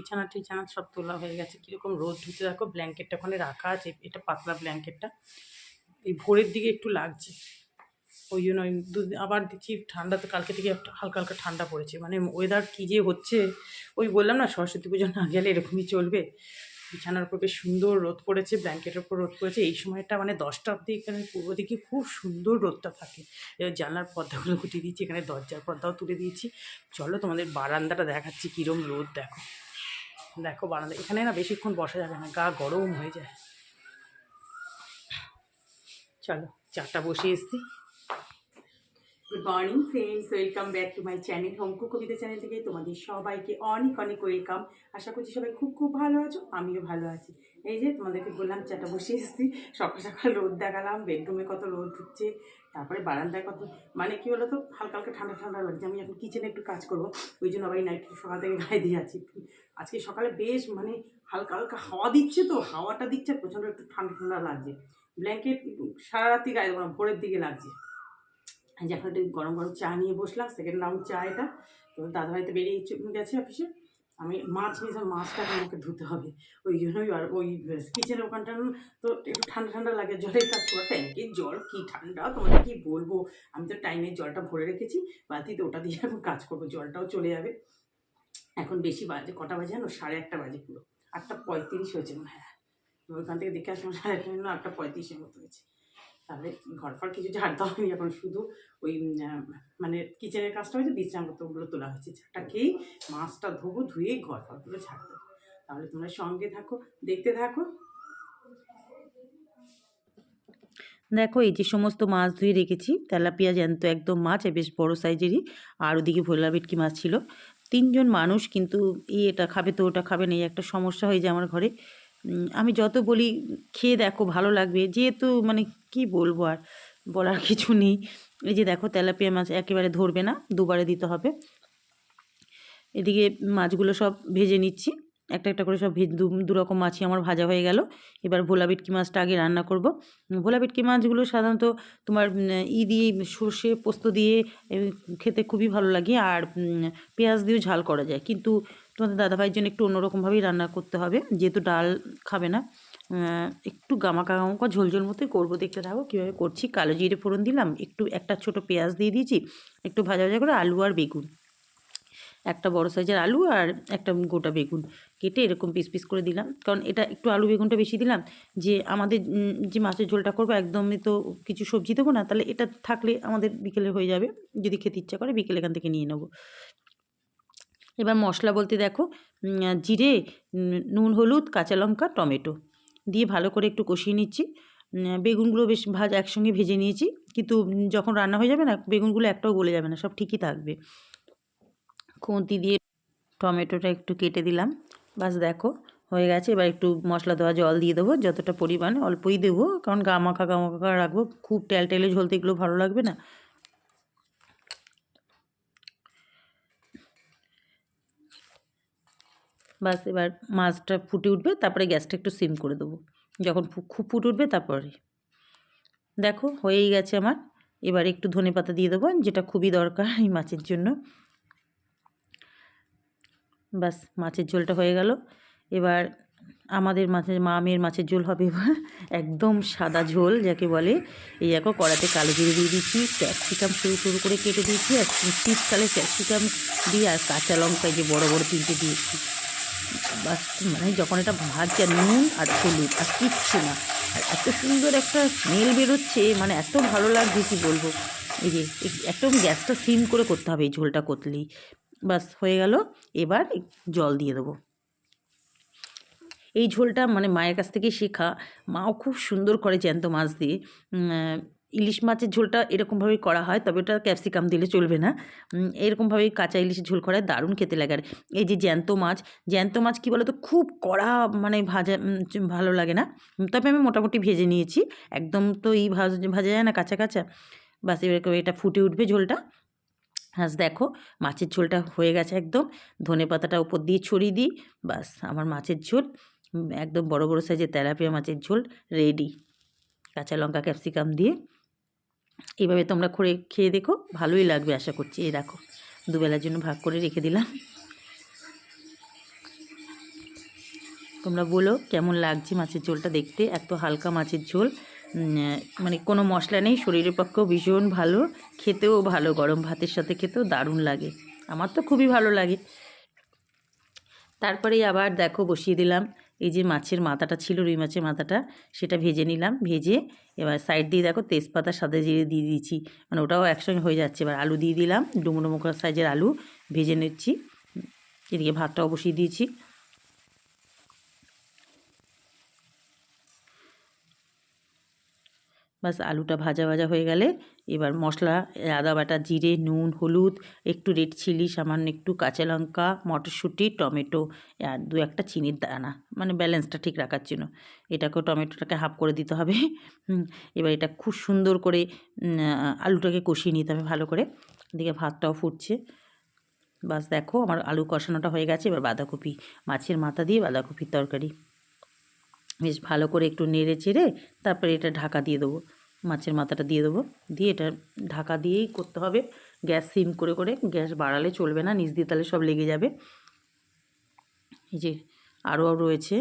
বিছানা টিছানা সব তোলা হয়ে গেছে। কীরকম রোদ ঢুকে দেখো, ব্ল্যাঙ্কেটটা ওখানে রাখা আছে, এটা পাতলা ব্ল্যাঙ্কেটটা। এই ভোরের দিকে একটু লাগছে। ওই জন্য দুদিন আবার দেখছি ঠান্ডা তো কালকে থেকে একটা হালকা হালকা ঠান্ডা পড়েছে। মানে ওয়েদার কী যে হচ্ছে, ওই বললাম না, সরস্বতী পুজো না গেলে এরকমই চলবে। বিছানার উপর বেশ সুন্দর রোদ পড়েছে, ব্ল্যাঙ্কেটের উপর রোদ পড়েছে। এই সময়টা মানে দশটা অবধি এখানে পূর্ব দিকে খুব সুন্দর রোদটা থাকে। জানলার পর্দাগুলো গুটিয়ে দিয়েছি, এখানে দরজার পর্দাও তুলে দিয়েছি। চলো তোমাদের বারান্দাটা দেখাচ্ছি, কীরম রোদ দেখো। দেখো বারান্দা এখানে না বেশিক্ষণ বসা যাবে না, গা গরম হয়ে যায়। চলো, চাটা বসিয়ে এসছি। Good morning friends welcome back to my channel হোমকু Kabita channel থেকে তোমাদের সবাইকে অনেক অনেক ওয়েলকাম আশা করছি সবাই খুব খুব ভালো আছো, আমিও ভালো আছি। এই যে তোমাদেরকে বললাম, চাটা বসে এসেছি সকাল সকাল রোদ দেখালাম বেডরুমে কত রোদ ঢুকছে তারপরে বারান্দায় কত মানে কি বলো তো হালকা হালকা ঠান্ডা ঠান্ডা লাগছে। আমি এখন কিচেনে একটু কাজ করব, ওই জন্য আবার নাইট সকাল থেকে গায়ে দিয়ে আছি। আজকে সকালে বেশ মানে হালকা হালকা হাওয়া দিচ্ছে তো, হাওয়াটা দিচ্ছে, প্রচণ্ড একটু ঠান্ডা ঠান্ডা লাগছে। ব্ল্যাঙ্কেট সারা রাত্রি গায়ে ভোরের দিকে লাগছে। যে এখন একটু গরম গরম চা নিয়ে বসলাম সেকেন্ড রাউন্ড চা এটা। তো দাদাভাই তো বেরিয়ে গেছে অফিসে আমি মাছ নিয়েছিলাম মাছটা আমাকে ধুতে হবে। ওই জন্যই আর ওই কিচেনের ওখানটা তো একটু ঠান্ডা ঠান্ডা লাগে জলের কাজ করা। ট্যাঙ্কের জল কি ঠান্ডা, তোমাদের কি বলব? আমি তো টাইমে জলটা ভরে রেখেছি বাতিতে ওটা দিয়ে এখন কাজ করব, জলটাও চলে যাবে। এখন বেশি বাজে, কটা বাজে জানো? সাড়ে একটা বাজে পুরো। আটটা পঁয়ত্রিশ হয়েছে হয়। ওইখান থেকে দেখে আসলাম, সাড়ে আটটা আটটা পঁয়ত্রিশের মতো হয়েছে। তাহলে ঘর ফর কিছু ঝাড় দেওয়া হয়নি। এখন শুধু ওই মানে কিচেনের কাজটা হয়েছে, বিশ্রামপত্রগুলো তোলা হয়েছে। চাটা খেয়েই মাছটা ধোবো, ধুয়ে ঘর ফরগুলো ঝাড় দেবো। তাহলে তোমরা সঙ্গে থাকো, দেখতে থাকো। দেখো, এই যে সমস্ত মাছ ধুয়ে রেখেছি, তেলাপিয়া জ্যান্ত একদম মাছ বেশ বড় সাইজেরই, আর ওদিকে ভোলা ভেটকি মাছ ছিল। তিনজন মানুষ কিন্তু, এই এটা খাবে তো ওটা খাবে না, এই একটা সমস্যা হয়ে যায় আমার ঘরে। আমি যত বলি, খেয়ে দেখো, ভালো লাগবে। যেহেতু মানে কি বলব আর, বলার কিছু নেই। এই যে দেখো, তেলাপিয়া মাছ একেবারে ধরবে না, দুবারে দিতে হবে। এদিকে মাছগুলো সব ভেজে নিচ্ছি। একটা একটা করে সব ভেজ, দু দুরকম মাছই আমার ভাজা হয়ে গেল। এবার ভোলা ভেটকি মাছটা আগে রান্না করব। ভোলা ভেটকি মাছগুলো সাধারণত তোমার ই দিয়ে, সর্ষে পোস্ত দিয়ে খেতে খুবই ভালো লাগে। আর পেঁয়াজ দিয়েও ঝাল করা যায়। কিন্তু তোমাদের দাদাভাইয়ের জন্য একটু অন্যরকমভাবেই রান্না করতে হবে। যেহেতু ডাল খাবে না একটু গামাকা গামাকা ঝোলঝোল মতোই করব। দেখতে থাকো কীভাবে করছি। কালো জিরে ফোড়ন দিলাম, একটু একটা ছোট পেঁয়াজ দিয়ে দিয়েছি, একটু ভাজা ভাজা করে আলু আর বেগুন। একটা বড় সাইজের আলু আর একটা গোটা বেগুন কেটে এরকম পিস পিস করে দিলাম। কারণ এটা একটু আলু বেগুনটা বেশি দিলাম যে আমাদের যে মাছের ঝোলটা করব একদমই তো কিছু সবজি দেবো না, তাহলে এটা থাকলে আমাদের বিকেলে হয়ে যাবে। যদি খেতে ইচ্ছা করে বিকেলে এখান থেকে নিয়ে নেব। এবার মশলা বলতে দেখো জিরে নুন, হলুদ, কাঁচা লঙ্কা, টমেটো। দিয়ে ভালো করে একটু কষিয়ে নিচ্ছি। বেগুনগুলো বেশ ভাজ একসঙ্গে ভেজে নিয়েছি। কিন্তু যখন রান্না হয়ে যাবে না, বেগুনগুলো একটাও গলে যাবে না, সব ঠিকই থাকবে। খুন্তি দিয়ে টমেটোটা একটু কেটে দিলাম। বাস দেখো, হয়ে গেছে। এবার একটু মশলা দেওয়া জল দিয়ে দেবো, যতটা পরিমাণে। অল্পই দেবো, কারণ গামাখা গামাখা রাখব। খুব টেল টেলে ঝোলতে এগুলো ভালো লাগবে না। বাস এবার মাছটা ফুটে উঠবে, তারপরে গ্যাসটা একটু সিম করে দেবো। যখন খুব ফুটে উঠবে তারপরে। দেখো, হয়েই গেছে আমার। এবার একটু ধনে পাতা দিয়ে দেবো, যেটা খুবই দরকার এই মাছের জন্য। ব্যাস মাছের ঝোলটা হয়ে গেল। এবার আমাদের মাছের মা মেয়ের মাছের ঝোল হবে এবার। একদম সাদা ঝোল, যাকে বলে। এই দেখো, কড়াতে কালো জিরে দিয়ে দিচ্ছি ক্যাপসিকাম সরু সরু করে কেটে দিয়েছি, আর শীতকালে ক্যাপসিকাম দিয়ে আর কাঁচা লঙ্কা যে বড় বড় তিনটে দিয়েছি। বাস মানে যখন এটা ভাজছে নুন আর হলুদ আর কিচ্ছু না, আর এত সুন্দর একটা স্মেল বেরোচ্ছে মানে এত ভালো লাগছে, কি বলব? এই যে এক- একদম গ্যাসটা সিম করে করতে হবে, এই ঝোলটা করলেই। বাস, হয়ে গেল। এবার জল দিয়ে দেবো। এই ঝোলটা মানে মায়ের কাছ থেকে শেখা। মাও খুব সুন্দর করে জ্যান্ত মাছ দিয়ে ইলিশ মাছের ঝোলটা এরকমভাবেই করা হয়, তবে ওটা ক্যাপসিকাম দিলে চলবে না। এরকমভাবেই কাঁচা ইলিশের ঝোল করায় দারুণ খেতে লাগে। আর এই যে জ্যান্ত মাছ জ্যান্ত মাছ কী বলো তো খুব কড়া মানে ভাজা ভালো লাগে না। তবে আমি মোটামুটি ভেজে নিয়েছি। একদম তো এই ভাজ, ভাজা যায় না কাঁচা কাঁচা। বাস এবার এটা ফুটে উঠবে ঝোলটা। আজ দেখো, মাছের ঝোলটা হয়ে গেছে একদম। ধনে পাতাটা উপর দিয়ে ছড়িয়ে দিই, বাস আমার মাছের ঝোল। একদম বড় বড় সাইজের তেলাপিয়া মাছের ঝোল রেডি কাঁচা লঙ্কা, ক্যাপসিকাম দিয়ে এইভাবে তোমরা করে খেয়ে দেখো, ভালোই লাগবে আশা করছি। এই দেখো, দুবেলার জন্য ভাগ করে রেখে দিলাম। তোমরা বলো, কেমন লাগছে মাছের ঝোলটা দেখতে? এত হালকা মাছের ঝোল। মানে কোনো মশলা নেই, শরীরের পক্ষেও ভীষণ ভালো, খেতেও ভালো, গরম ভাতের সাথে খেতেও দারুণ লাগে। আমার তো খুবই ভালো লাগে। তারপরেই আবার দেখো, বসিয়ে দিলাম এই যে মাছের মাথাটা ছিল, রুই মাছের মাথাটা, সেটা ভেজে নিলাম, ভেজে এবার সাইড দিয়ে দেখো তেজপাতা সাদা জিরে দিয়ে দিয়েছি মানে ওটাও একসঙ্গে হয়ে যাচ্ছে। এবার আলু দিয়ে দিলাম ডুমো ডুমো সাইজের আলু ভেজে নিচ্ছি, এদিকে ভাতটাও বসিয়ে দিয়েছি। বাস আলুটা ভাজা ভাজা হয়ে গেলে এবার মশলা, আদা বাটা, জিরে, নুন, হলুদ, একটু রেড চিলি, সামান্য একটু কাঁচা লঙ্কা, মটরশুঁটি, টমেটো, আর দু একটা চিনির দানা। মানে ব্যালেন্সটা ঠিক রাখার জন্য। এটাকেও টমেটোটাকে হাফ করে দিতে হবে। এবার এটা খুব সুন্দর করে আলুটাকে কষিয়ে নিতে হবে ভালো করে। এদিকে ভাতটাও ফুটছে। বাস দেখো আমার আলু কষানোটা হয়ে গেছে। এবার বাঁধাকপি, মাছের মাথা দিয়ে বাঁধাকপির তরকারি। বেশ ভালো করে একটু নেড়ে চেড়ে তারপরে এটা ঢাকা দিয়ে দেবো। মাছের মাথাটা দিয়ে দেবো। দিয়ে এটা ঢাকা দিয়েই করতে হবে। গ্যাস সিম করে করে গ্যাস বাড়ালে চলবে না, নিচ দিয়ে তাহলে সব লেগে যাবে। এই যে আরও রয়েছে।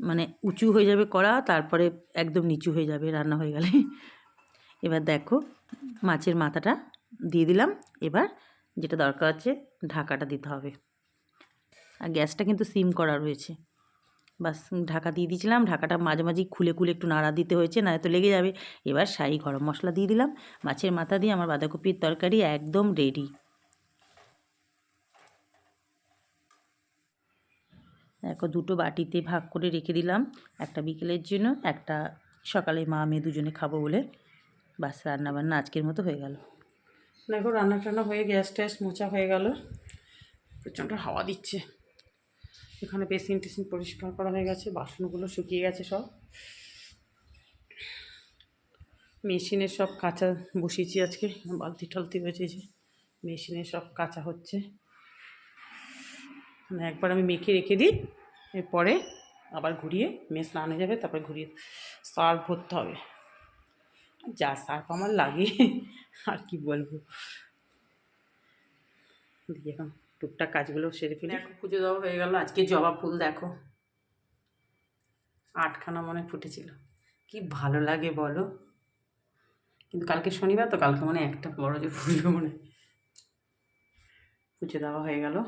মানে উঁচু হয়ে যাবে কড়া, তারপরে একদম নিচু হয়ে যাবে, রান্না হয়ে গেলে। এবার দেখো মাছের মাথাটা দিয়ে দিলাম। এবার যেটা দরকার আছে ঢাকাটা দিতে হবে। আর গ্যাসটা কিন্তু সিম করা রয়েছে। বাস ঢাকা দিয়ে দিয়েছিলাম। ঢাকাটা মাঝে মাঝে খুলে খুলে একটু নাড়া দিতে হয়েছে না তো লেগে যাবে। এবার শাহি গরম মশলা দিয়ে দিলাম। মাছের মাথা দিয়ে আমার বাঁধাকপির তরকারি একদম রেডি দেখো, দুটো বাটিতে ভাগ করে রেখে দিলাম। একটা বিকেলের জন্য, একটা সকালে মা মেয়ে দুজনে খাব বলে। বাস রান্না বান্না আজকের মতো হয়ে গেল। দেখো, রান্না টান্না হয়ে, গ্যাস ট্যাস মোচা হয়ে গেল। প্রচণ্ড হাওয়া দিচ্ছে। এখানে বেসিন টেসিন পরিষ্কার করা হয়ে গেছে, বাসনগুলো শুকিয়ে গেছে সব। মেশিনে সব কাঁচা বসিয়েছি আজকে, বালতি টালতি হয়েছে যে মেশিনে সব কাঁচা হচ্ছে। মানে একবার আমি মেখে রেখে দিই, এরপরে আবার ঘুরিয়ে, মেয়ে স্নান যাবে, তারপরে ঘুরিয়ে সার্ফ ভরতে হবে। যা সার্ফ আমার লাগে, আর কি বলব। দেখি এখন টুকটাক কাজগুলো সেরে ফেলে। দেখো, পুজো দেওয়া হয়ে গেল, আজকে জবা ফুল দেখো। আটখানা মনে ফুটেছিল। কি ভালো লাগে বলো। কিন্তু কালকে শনিবার তো, কালকে মনে একটা বড় যে ফুলবে মনে। পুজো দেওয়া হয়ে গেল।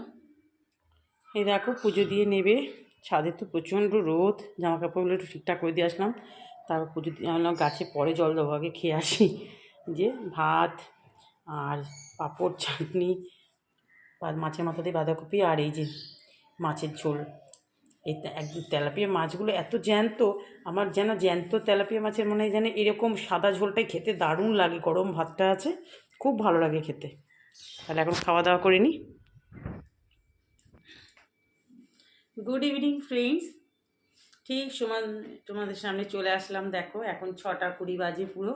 এই দেখো, পুজো দিয়ে নেবে। ছাদে তো প্রচণ্ড রোদ জামা কাপড়গুলো একটু ঠিকঠাক করে দিয়ে আসলাম। তারপর পুজো দিয়ে আনলাম গাছে পরে জল দেবো, আগে খেয়ে আসি। যে ভাত আর পাঁপড়, চাটনি মাছের মাথা দিয়ে বাঁধাকপি আর এই যে মাছের ঝোল। এই একদম তেলাপিয়া মাছগুলো এত জ্যান্ত, আমার যেন জ্যান্ত তেলাপিয়া মাছের মনে হয় যেন এরকম সাদা ঝোলটাই খেতে দারুণ লাগে, গরম ভাতটা আছে, খুব ভালো লাগে খেতে। তাহলে এখন খাওয়া দাওয়া করে নিই গুড ইভিনিং ফ্রেন্ডস ঠিক সমান, তোমাদের সামনে চলে আসলাম, দেখো, এখন ছটা কুড়ি বাজে পুরো।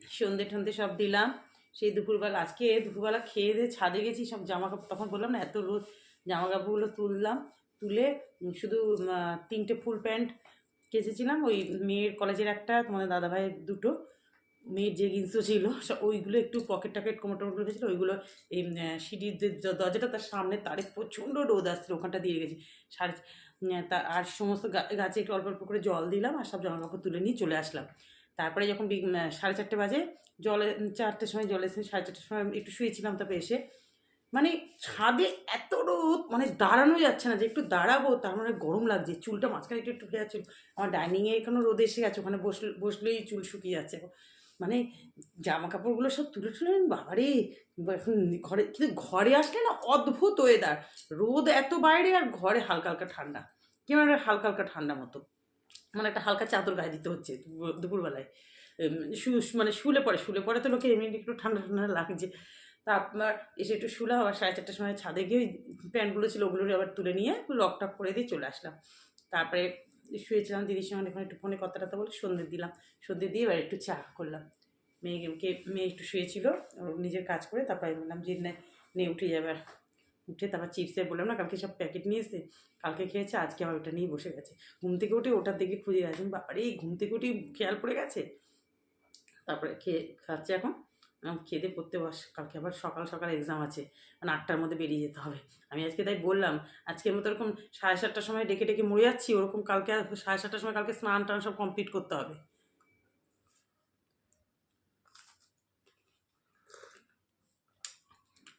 সন্ধে টন্ধে সব দিলাম। সেই দুপুরবেলা, আজকে দুপুরবেলা খেয়ে দিয়ে ছাদে গেছি, সব জামা কাপড় তখন বললাম না, এত রোদ জামা কাপড়গুলো তুললাম, তুলে শুধু তিনটে ফুল প্যান্ট কেচেছিলাম, ওই মেয়ের কলেজের একটা, তোমাদের দাদাভাইয়ের দুটো, মেয়ের যে জিন্সও ছিল ওইগুলো একটু পকেট টকেট কোমর টোমরগুলো হয়েছিল ওইগুলো এই সিঁড়ির দরজাটা, তার সামনে তারে প্রচণ্ড রোদ আসছিল, ওখানটা দিয়ে গেছি সাড়ে তা, আর সমস্ত গাছে একটু অল্প অল্প করে জল দিলাম, আর সব জামা কাপড় তুলে নিয়ে চলে আসলাম। তারপরে যখন সাড়ে চারটে বাজে, জলে, চারটের সময় জলে এসে, সাড়ে চারটের সময় একটু শুয়েছিলাম তারপরে এসে মানে ছাদে এত রোদ মানে দাঁড়ানো যাচ্ছে না যে একটু দাঁড়াবো, তার মানে গরম লাগছে, চুলটা মাঝখানে একটু একটু উঠে যাচ্ছে, আমার ডাইনিংয়ে এখানে রোদ এসে গেছে, ওখানে বসলে, বসলেই চুল শুকিয়ে যাচ্ছে মানে জামা কাপড়গুলো সব তুলে তুলে, বাবারে এখন ঘরে, কিন্তু ঘরে আসলে না অদ্ভুত ওয়েদার রোদ এত বাইরে আর ঘরে হালকা হালকা ঠান্ডা কেমন হালকা হালকা ঠান্ডা মতো। মানে একটা হালকা চাদর গায়ে দিতে হচ্ছে দুপুর- দুপুরবেলায়। শু মানে শুলে পরে শুলে পরে তো লোকে এমনি একটু ঠান্ডা ঠান্ডা লাগছে। তা আপনার এসে একটু শুলাম আবার সাড়ে চারটার সময় ছাদে গিয়ে ওই প্যান্টগুলো ছিল ওগুলো আবার তুলে নিয়ে লক টক করে দিয়ে চলে আসলাম। তারপরে শুয়েছিলাম, দিদির সঙ্গে এখন একটু ফোনে কথা টথা বলে সন্ধে দিলাম। সন্ধে দিয়ে এবার একটু চা করলাম। মেয়েকে মেয়ে একটু শুয়েছিল নিজের কাজ করে, তারপরে বললাম যে, নে নে, উঠে যাবে উঠে তারপর চিপসের বললাম না, কালকে সব প্যাকেট নিয়ে এসে কালকে খেয়েছে, আজকে আবার ওটা নিয়ে বসে গেছে। ঘুম থেকে উঠে ওটার দিকে খুঁজে গেছে বাবারে, ঘুম থেকে উঠে খেয়াল পড়ে গেছে। তারপরে খেয়ে খাচ্ছে এখন খেতে পড়তে বস, কালকে আবার সকাল সকাল এক্সাম আছে মানে আটটার মধ্যে বেরিয়ে যেতে হবে। আমি আজকে তাই বললাম, আজকের মতো এরকম সাড়ে সাতটার সময় ডেকে ডেকে মরে যাচ্ছি, ওরকম কালকে সাড়ে সাতটার সময় কালকে স্নান টান সব কমপ্লিট করতে হবে।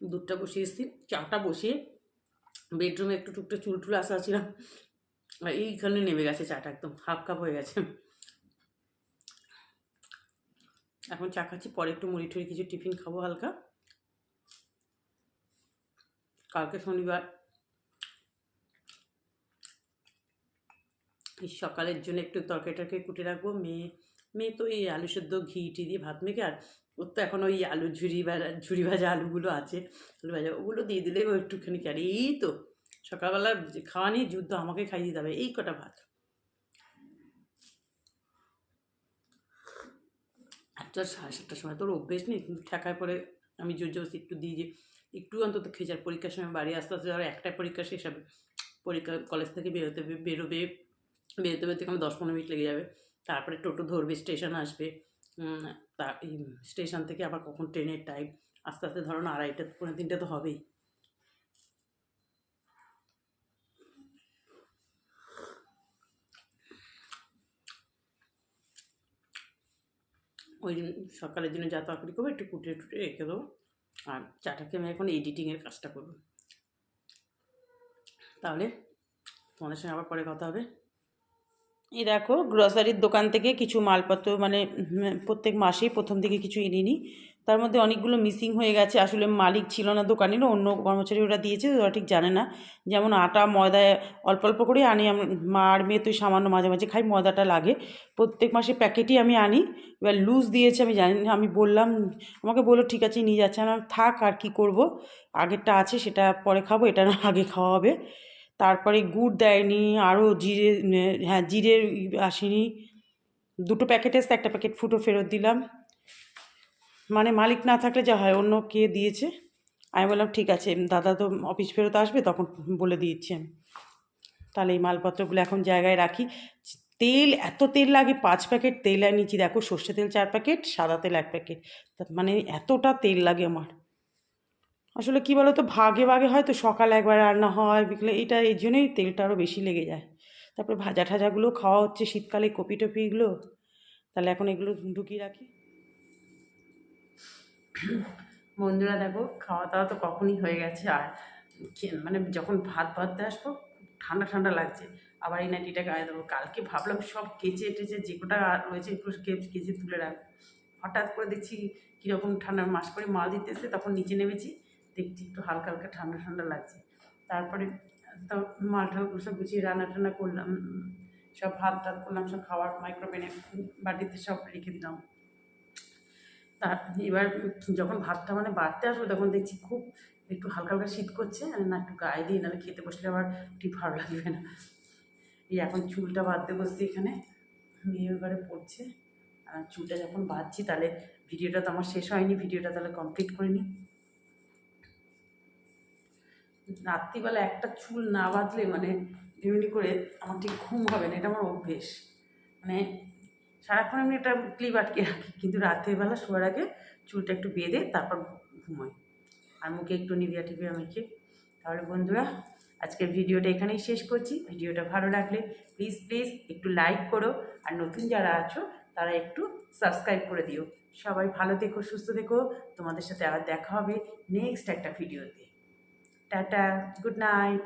দুধটা বসিয়ে এসেছি, চাটা বসিয়ে বেডরুমে একটু টুকটা চুল টুল আসা ছিলাম এইখানে নেমে গেছে চাটা একদম হাফ কাপ হয়ে গেছে। এখন চা খাচ্ছি, পরে একটু মুড়ি টুড়ি কিছু টিফিন খাব হালকা। কালকে শনিবার। এই সকালের জন্য একটু তরকারি টরকারি কুটে রাখব। মেয়ে মেয়ে তো এই আলু সেদ্ধ, ঘি, টি দিয়ে ভাত মেখে আর ওর তো এখন ওই আলু ঝুরি ভাজা ঝুরি ভাজা আলুগুলো আছে, আলু ভাজা, ওগুলো দিয়ে দিলে ও একটুখানি আর এই তো, সকালবেলা খাওয়া নিয়ে যুদ্ধ, আমাকে খাইয়ে দিতে হবে। এই কটা ভাত। আটটা, সাড়ে সাতটার সময় তোর অভ্যেস নেই? কিন্তু ঠেকায় পরে আমি জোর জবরদস্তি একটু দিই যে, একটু অন্তত খেজার পরীক্ষার সময় বাড়ি আসতে আসতে ধরো একটা পরীক্ষা শেষ হবে। পরীক্ষা কলেজ থেকে বেরোতে, বেরোবে, বেরোতে বেরোতে আমার দশ পনেরো মিনিট লেগে যাবে। তারপরে টোটো ধরবে স্টেশন আসবে। তা স্টেশন থেকে আবার কখন ট্রেনের টাইম আস্তে আস্তে ধরো না, আড়াইটা পনেরো তিনটে তো হবেই। ওই সকালের জন্য যা তরকারি করব, একটু কুটে টুটে রেখে দেবো। আর চাটাকে আমি এখন এডিটিংয়ের কাজটা করব। তাহলে তোমাদের সঙ্গে আবার পরে কথা হবে। এই দেখো গ্রসারির দোকান থেকে কিছু মালপত্র মানে প্রত্যেক মাসেই প্রথম থেকে কিছু এনে নিই তার মধ্যে অনেকগুলো মিসিং হয়ে গেছে। আসলে মালিক ছিল না দোকানের, অন্য কর্মচারী ওরা দিয়েছে, ওরা ঠিক জানে না। যেমন আটা ময়দায় অল্প অল্প করে আনি মা আর মেয়ে তুই সামান্য মাঝে মাঝে খাই, ময়দাটা লাগে। প্রত্যেক মাসে প্যাকেটই আমি আনি। এবার লুজ দিয়েছে, আমি জানি না, আমি বললাম, আমাকে বলল, ঠিক আছে, নিয়ে যাচ্ছে না, থাক, আর কি করব? আগেরটা আছে, সেটা পরে খাব, এটা না আগে খাওয়া হবে। তারপরে গুড় দেয়নি, আরও জিরে হ্যাঁ জিরের আসেনি। দুটো প্যাকেট এসে একটা প্যাকেট ফুটো ফেরত দিলাম। মানে মালিক না থাকলে যা হয়, অন্য কে দিয়েছে? আমি বললাম, ঠিক আছে, দাদা তো অফিস ফেরত আসবে, তখন বলে দিয়েছি আমি। তাহলে এই মালপত্রগুলো এখন জায়গায় রাখি। তেল, এত তেল লাগে, পাঁচ প্যাকেট তেল নিচ্ছি দেখো, সর্ষে তেল চার প্যাকেট সাদা তেল এক প্যাকেট মানে এতটা তেল লাগে আমার। আসলে কী বলো তো ভাগে ভাগে হয় তো সকালে একবার রান্না হয়, বিকেলে এটা এই জন্যই তেলটা আরও বেশি লেগে যায়। তারপরে ভাজা ঠাজাগুলো খাওয়া হচ্ছে শীতকালে কপি টপিগুলো তাহলে এখন এগুলো ঢুকিয়ে রাখি। বন্ধুরা দেখো, খাওয়া দাওয়া তো কখনই হয়ে গেছে। আর মানে যখন ভাত ভাততে আসব, ঠান্ডা ঠান্ডা লাগছে। আবার এই নাইটিটা গায়ে দেবো। কালকে ভাবলাম সব কেচে টেচে যে কোটা রয়েছে, একটু কেচে তুলে রাখব হঠাৎ করে দেখছি কীরকম ঠান্ডা মাস করে মাল দিতেছে, তখন নিচে নেমেছি। দেখছি একটু হালকা হালকা ঠান্ডা ঠান্ডা লাগছে। তারপরে তো মাল ঠালগুলো সব গুছিয়ে রান্না টান্না করলাম, সব ভাত টাত করলাম, সব খাওয়ার মাইক্রোওভেনে বাটিতে সব রেখে দিলাম। তার এবার যখন ভাতটা মানে বাড়তে আসবে তখন দেখছি খুব একটু হালকা হালকা শীত করছে, না একটু গায়ে দিয়ে নাহলে খেতে বসলে আবার ঠিক ভালো লাগবে না। এই এখন চুলটা বাঁধতে বসছি এখানে মেয়ে এবারে পড়ছে। আর চুলটা যখন বাঁধছি তাহলে ভিডিওটা তো আমার শেষ হয়নি, ভিডিওটা তাহলে কমপ্লিট করে নিই। রাত্রিবেলা একটা চুল না বাঁধলে মানে এমনি করে আমার ঠিক ঘুম হবে না, এটা আমার অভ্যেস। মানে সারাক্ষণ আমি একটা ক্লিপ আটকে রাখি, কিন্তু রাত্রিবেলা শোয়ার আগে চুলটা একটু বেঁধে তারপর ঘুমোই। আর মুখে একটু নিভিয়া টিভিয়া মেখে। তাহলে বন্ধুরা, আজকের ভিডিওটা এখানেই শেষ করছি। ভিডিওটা ভালো লাগলে প্লিজ প্লিজ একটু লাইক করো। আর নতুন যারা আছো, তারা একটু সাবস্ক্রাইব করে দিও। সবাই ভালো থেকো, সুস্থ থেকো। তোমাদের সাথে আবার দেখা হবে নেক্সট একটা ভিডিওতে। Tata good night